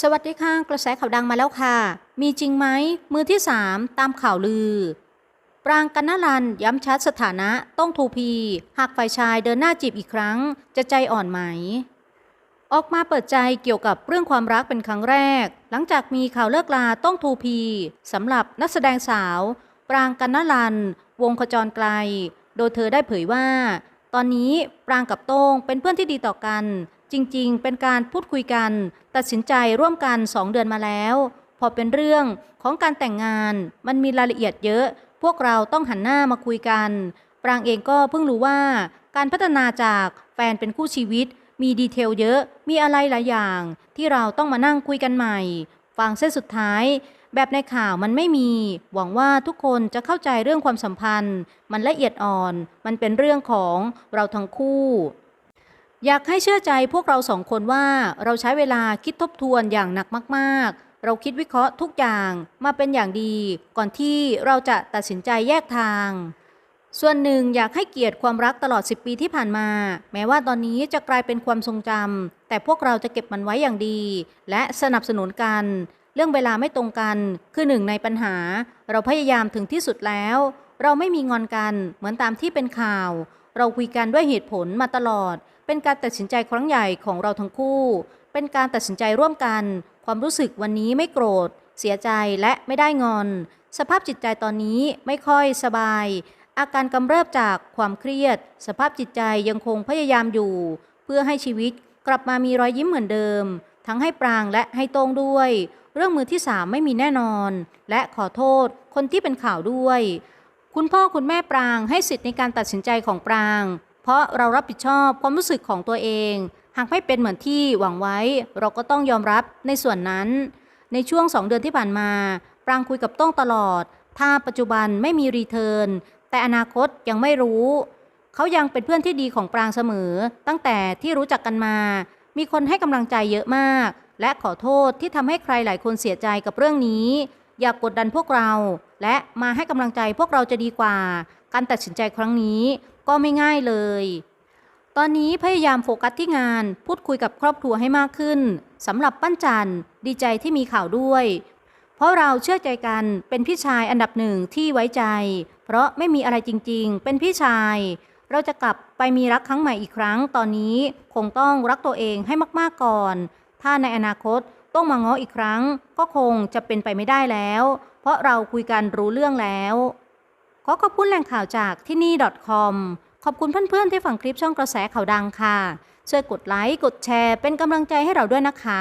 สวัสดีค่ะ กระแสข่าวดังมาแล้วค่ะ มีจริงไหม มือที่ 3 ตามข่าวลือ ปรางกันนรันย้ำชัดสถานะต้องทูพี หากฝ่ายชายเดินหน้าจีบอีกครั้ง จะใจอ่อนไหม ออกมาเปิดใจเกี่ยวกับเรื่องความรักเป็นครั้งแรก หลังจากมีข่าวเลิกลาต้องทูพีสำหรับนักแสดงสาว ปรางกันนรัน วงขจรไกล โดยเธอได้เผยว่า ตอนนี้ปรางกับโต้งเป็นเพื่อนที่ดีต่อกัน จริงๆ เป็นการพูดคุยกัน ตัดสินใจร่วมกัน2เดือนมาแล้ว พอเป็นเรื่องของการแต่งงานมันมีรายละเอียดเยอะ พวกเราต้องหันหน้ามาคุยกัน ปรางเองก็เพิ่งรู้ว่า การพัฒนาจากแฟนเป็นคู่ชีวิต มีดีเทลเยอะ มีอะไรหลายอย่าง ที่เราต้องมานั่งคุยกันใหม่ ฟังเส้นสุดท้าย แบบในข่าวมันไม่มี หวังว่าทุกคนจะเข้าใจเรื่องความสัมพันธ์ มันละเอียดอ่อน มันเป็นเรื่องของเราทั้งคู่ อยากให้เชื่อใจพวกเราสองคนว่าเราใช้เวลาคิดทบทวนอย่างหนักมากๆ เราคิดวิเคราะห์ทุกอย่างมาเป็นอย่างดี ก่อนที่เราจะตัดสินใจแยกทาง ส่วนหนึ่งอยากให้เกียรติความรักตลอด 10 ปีที่ผ่านมา แม้ว่าตอนนี้จะกลายเป็นความทรงจำแต่พวกเราจะเก็บมันไว้อย่างดี และสนับสนุนกัน เรื่องเวลาไม่ตรงกันคือหนึ่งในปัญหา เราพยายามถึงที่สุดแล้ว เราไม่มีงอนกันเหมือนตามที่เป็นข่าว เราคุยกันด้วยเหตุผลมาตลอด เป็นการตัดสินใจครั้งใหญ่ของเราทั้งคู่ เป็นการตัดสินใจร่วมกัน ความรู้สึกวันนี้ไม่โกรธ เสียใจและไม่ได้งอน สภาพจิตใจตอนนี้ไม่ค่อยสบาย อาการกำเริบจากความเครียด สภาพจิตใจยังคงพยายามอยู่ เพื่อให้ชีวิตกลับมามีรอยยิ้มเหมือนเดิม ทั้งให้ปรางและให้โต้งด้วย เรื่องมือที่สามไม่มีแน่นอน และขอโทษคนที่เป็นข่าวด้วย คุณพ่อคุณแม่ปรางให้สิทธิ์ในการตัดสินใจของปราง เพราะเรารับผิดชอบความรู้สึกของตัวเอง หากไม่เป็นเหมือนที่หวังไว้ เราก็ต้องยอมรับในส่วนนั้น ในช่วงสองเดือนที่ผ่านมา ปรางคุยกับต้องตลอด ถ้าปัจจุบันไม่มีรีเทิร์นแต่อนาคตยังไม่รู้ เขายังเป็นเพื่อนที่ดีของปรางเสมอ ตั้งแต่ที่รู้จักกันมา มีคนให้กำลังใจเยอะมาก และขอโทษที่ทำให้ใครหลายคนเสียใจกับเรื่องนี้ อย่ากกดดันพวกเรา และมาให้กำลังใจพวกเราจะดีกว่า การตัดสินใจครั้งนี้ก็ไม่ง่ายเลย ตอนนี้พยายามโฟกัสที่งาน พูดคุยกับครอบครัวให้มากขึ้นสำหรับปั้นจันดีใจที่มีข่าวด้วย เพราะเราเชื่อใจกันเป็นพี่ชายอันดับหนึ่งที่ไว้ใจ เพราะไม่มีอะไรจริง ๆ เป็นพี่ชาย เราจะกลับไปมีรักครั้งใหม่อีกครั้ง ตอนนี้คงต้องรักตัวเองให้มากๆก่อน ถ้าในอนาคต ต้องมาง้ออีกครั้ง ก็คงจะเป็นไปไม่ได้แล้ว เพราะเราคุยกันรู้เรื่องแล้ว ขอขอบคุณแหล่งข่าวจากที่นี่ .com ขอบคุณเพื่อนๆที่ฟังคลิปช่องกระแสข่าวดังค่ะ ช่วยกดไลค์ กดแชร์ เป็นกำลังใจให้เราด้วยนะคะ